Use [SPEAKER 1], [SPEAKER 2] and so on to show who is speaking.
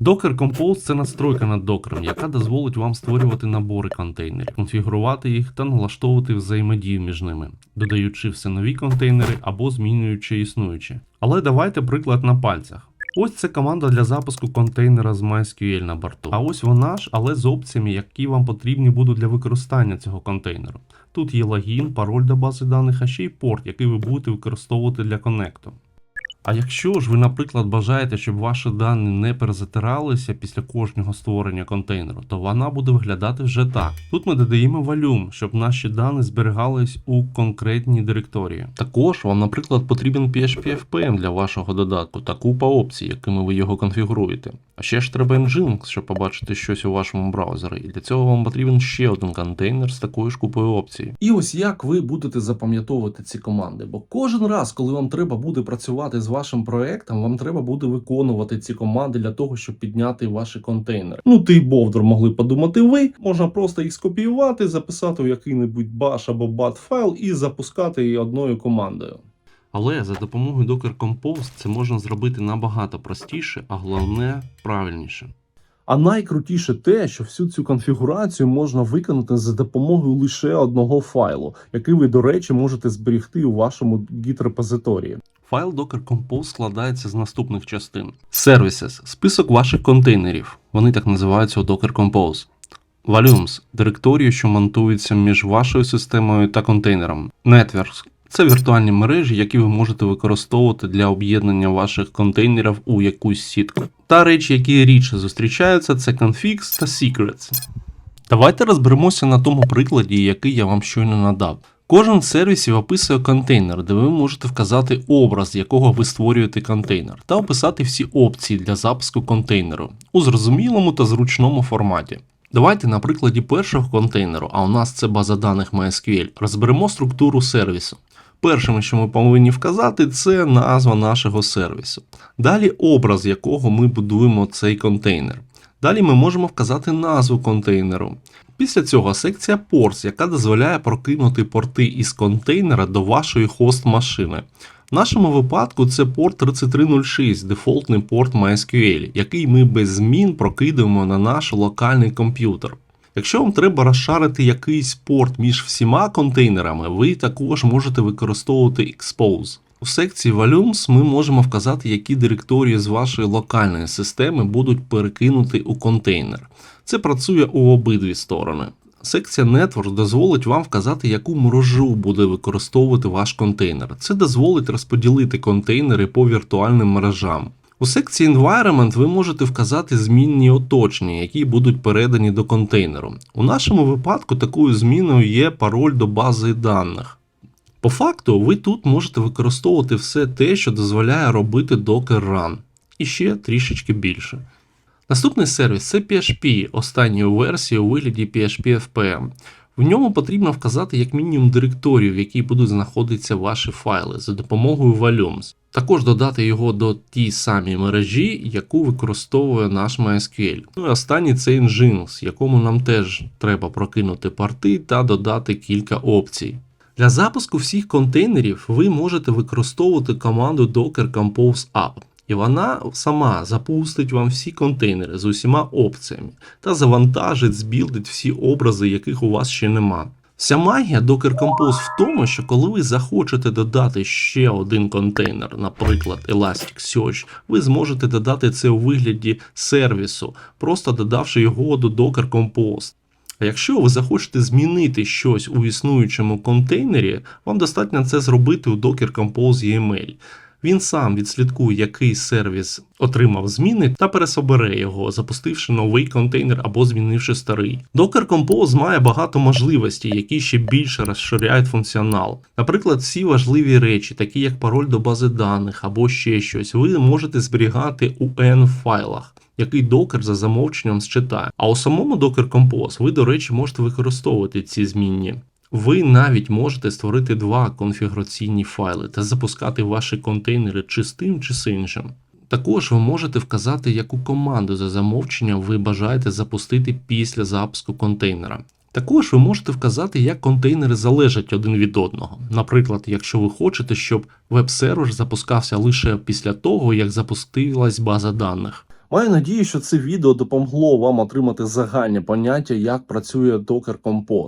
[SPEAKER 1] Docker Compose це настройка над докером, яка дозволить вам створювати набори контейнерів, конфігурувати їх та налаштовувати взаємодію між ними, додаючи все нові контейнери або змінюючи існуючі. Але давайте приклад на пальцях. Ось це команда для запуску контейнера з MySQL на борту. А ось вона ж, але з опціями, які вам потрібні будуть для використання цього контейнеру. Тут є логін, пароль до бази даних, а ще й порт, який ви будете використовувати для коннекту. А якщо ж ви, наприклад, бажаєте, щоб ваші дані не перезатиралися після кожного створення контейнеру, то вона буде виглядати вже так. Тут ми додаємо volume, щоб наші дані зберігались у конкретній директорії. Також вам, наприклад, потрібен PHP FPM для вашого додатку та купа опцій, якими ви його конфігуруєте. А ще ж треба Nginx, щоб побачити щось у вашому браузері, і для цього вам потрібен ще один контейнер з такою ж купою опцій.
[SPEAKER 2] І ось як ви будете запам'ятовувати ці команди. Бо кожен раз, коли вам треба буде працювати з вашим проектом, вам треба буде виконувати ці команди для того, щоб підняти ваші контейнери. Ну ти бовдор могли подумати ви. Можна просто їх скопіювати, записати в який-небудь баш або bat файл і запускати її одною командою.
[SPEAKER 1] Але за допомогою Docker Compose це можна зробити набагато простіше, а головне правильніше.
[SPEAKER 2] А найкрутіше те, що всю цю конфігурацію можна виконати за допомогою лише одного файлу, який ви, до речі, можете зберігти у вашому гіт-репозиторії.
[SPEAKER 1] Файл Docker Compose складається з наступних частин: Services – список ваших контейнерів. Вони так називаються у Docker Compose. Volumes – директорію, що монтується між вашою системою та контейнером. Networks – це віртуальні мережі, які ви можете використовувати для об'єднання ваших контейнерів у якусь сітку. Та речі, які рідше зустрічаються, це configs та secrets. Давайте розберемося на тому прикладі, який я вам щойно надав. Кожен з сервісів описує контейнер, де ви можете вказати образ, з якого ви створюєте контейнер, та описати всі опції для запуску контейнеру у зрозумілому та зручному форматі. Давайте на прикладі першого контейнеру, а у нас це база даних MySQL, розберемо структуру сервісу. Першим, що ми повинні вказати, це назва нашого сервісу. Далі образ, якого ми будуємо цей контейнер. Далі ми можемо вказати назву контейнеру. Після цього секція Ports, яка дозволяє прокинути порти із контейнера до вашої хост-машини. В нашому випадку це порт 3306, дефолтний порт MySQL, який ми без змін прокидуємо на наш локальний комп'ютер. Якщо вам треба розшарити якийсь порт між всіма контейнерами, ви також можете використовувати Expose. У секції Volumes ми можемо вказати, які директорії з вашої локальної системи будуть перекинути у контейнер. Це працює у обидві сторони. Секція Network дозволить вам вказати, яку мережу буде використовувати ваш контейнер. Це дозволить розподілити контейнери по віртуальним мережам. У секції Environment ви можете вказати змінні оточення, які будуть передані до контейнеру. У нашому випадку такою зміною є пароль до бази даних. По факту, ви тут можете використовувати все те, що дозволяє робити Docker Run, і ще трішечки більше. Наступний сервіс це PHP, останньої версії у вигляді PHP FPM. В ньому потрібно вказати як мінімум директорію, в якій будуть знаходитися ваші файли за допомогою Volumes. Також додати його до тій самій мережі, яку використовує наш MySQL. Ну і останній це Nginx, якому нам теж треба прокинути порти та додати кілька опцій. Для запуску всіх контейнерів ви можете використовувати команду Docker Compose App. І вона сама запустить вам всі контейнери з усіма опціями та завантажить, збілдить всі образи, яких у вас ще нема. Вся магія Docker Compose в тому, що коли ви захочете додати ще один контейнер, наприклад Elasticsearch, ви зможете додати це у вигляді сервісу, просто додавши його до Docker Compose. А якщо ви захочете змінити щось у існуючому контейнері, вам достатньо це зробити у Docker Compose EML. Він сам відслідкує, який сервіс отримав зміни, та пересобере його, запустивши новий контейнер або змінивши старий. Docker Compose має багато можливостей, які ще більше розширяють функціонал. Наприклад, всі важливі речі, такі як пароль до бази даних або ще щось, ви можете зберігати у N файлах. Який докер за замовченням считає. А у самому Docker Compose ви, до речі, можете використовувати ці змінні. Ви навіть можете створити два конфігураційні файли та запускати ваші контейнери чи з тим, чи з іншим. Також ви можете вказати, яку команду за замовченням ви бажаєте запустити після запуску контейнера. Також ви можете вказати, як контейнери залежать один від одного. Наприклад, якщо ви хочете, щоб веб-сервер запускався лише після того, як запустилась база даних.
[SPEAKER 2] Маю надію, що це відео допомогло вам отримати загальні поняття, як працює Docker Compose.